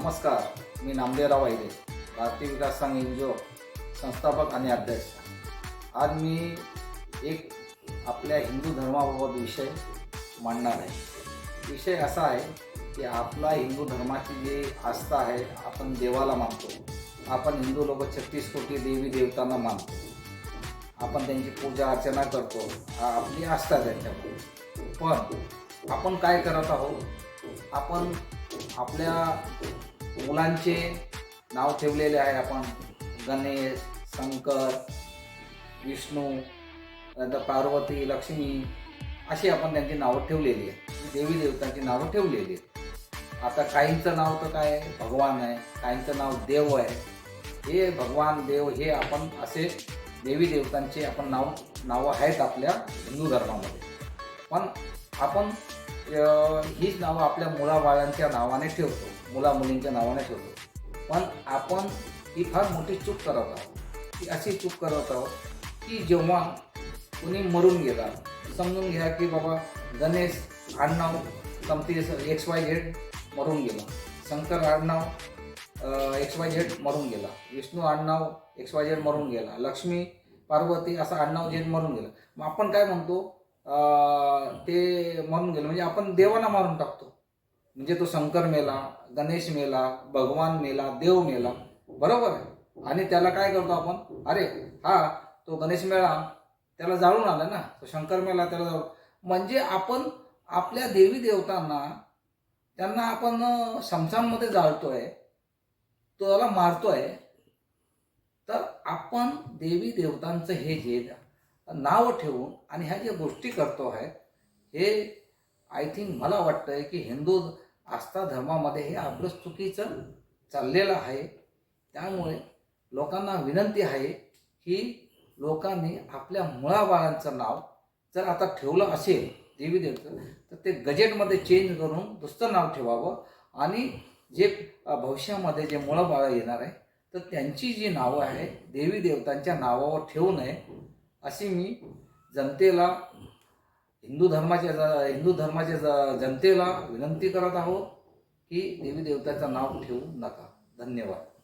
नमस्कार मी नामदेवराव वाहिले भारतीय विकास संघ एन जी ओ संस्थापक आणि अध्यक्ष. आज मी एक आपल्या हिंदू धर्माबाबत विषय मांडणार आहे. विषय असा आहे की आपला हिंदू धर्माची जी आस्था आहे आपण देवाला मानतो. आपण हिंदू लोक छत्तीस कोटी देवी देवतांना मानतो. आपण त्यांची पूजा अर्चना करतो. हा आपली आस्था आहे पण आपण काय करत आहोत? आपण आपल्या मुलांचे नाव ठेवलेले आहे आपण. गणेश शंकर विष्णू नंतर पार्वती लक्ष्मी अशी आपण त्यांची नावं ठेवलेली आहे देवी देवतांची नावं ठेवलेली आहेत. आता काहींचं नाव तर काय भगवान आहे. काहींचं नाव देव आहे. हे भगवान देव हे आपण असे देवी देवतांचे आपण नाव नावं आहेत आपल्या हिंदू धर्मामध्ये. पण आपण हीच नावं आपल्या मुलाबाळांच्या नावाने ठेवतो. मुला मुलींच्या नावाने ठेवतो. पण आपण ही फार मोठी चूक करत आहोत. ती अशी चूक करत आहोत की जेव्हा कुणी मरून गेला समजून घ्या की बाबा गणेश आडनाव समती एक्स वाय झेड मरून गेला. शंकर आडनाव एक्स वाय झेड मरून गेला. विष्णू आडनाव एक्स वाय झेड मरून गेला. लक्ष्मी पार्वती असं आडनाव झेड मरून गेलं. मग आपण काय म्हणतो? ते मरून गेलं. म्हणजे आपण देवाला मारून टाकतो. म्हणजे तो शंकर मेला गणेश मेला भगवान मेला देव मेला. बरोबर आहे. आणि त्याला काय करतो आपण? अरे हा तो गणेश मेळा. त्याला जाळून आला ना. तो शंकर मेला त्याला जाळून. म्हणजे आपण आपल्या देवी देवतांना त्यांना आपण अं, शमशानमध्ये जाळतोय त्याला मारतोय. तर आपण देवी देवतांचं हे जे नाव ठेवून आणि ह्या ज्या गोष्टी करतो आहे हे आय थिंक मला वाटतं आहे की हिंदू आस्था धर्मामध्ये हे आपलं चुकीचं चाललेलं आहे. त्यामुळे लोकांना विनंती आहे की लोकांनी आपल्या मुळाबाळांचं नाव जर आता ठेवलं असेल देवी देवतं तर ते गजेटमध्ये चेंज करून दुसरं नाव ठेवावं. आणि जे भविष्यामध्ये जे मुळाबाळं येणार आहे तर त्यांची जी नावं आहे देवी देवतांच्या नावावर ठेवू नये. अशी मी जनतेला हिंदू धर्माच्या ज- हिंदू धर्माच्या ज- जनतेला विनंती करत आहोत की देवी देवताचं नाव ठेवू नका. धन्यवाद.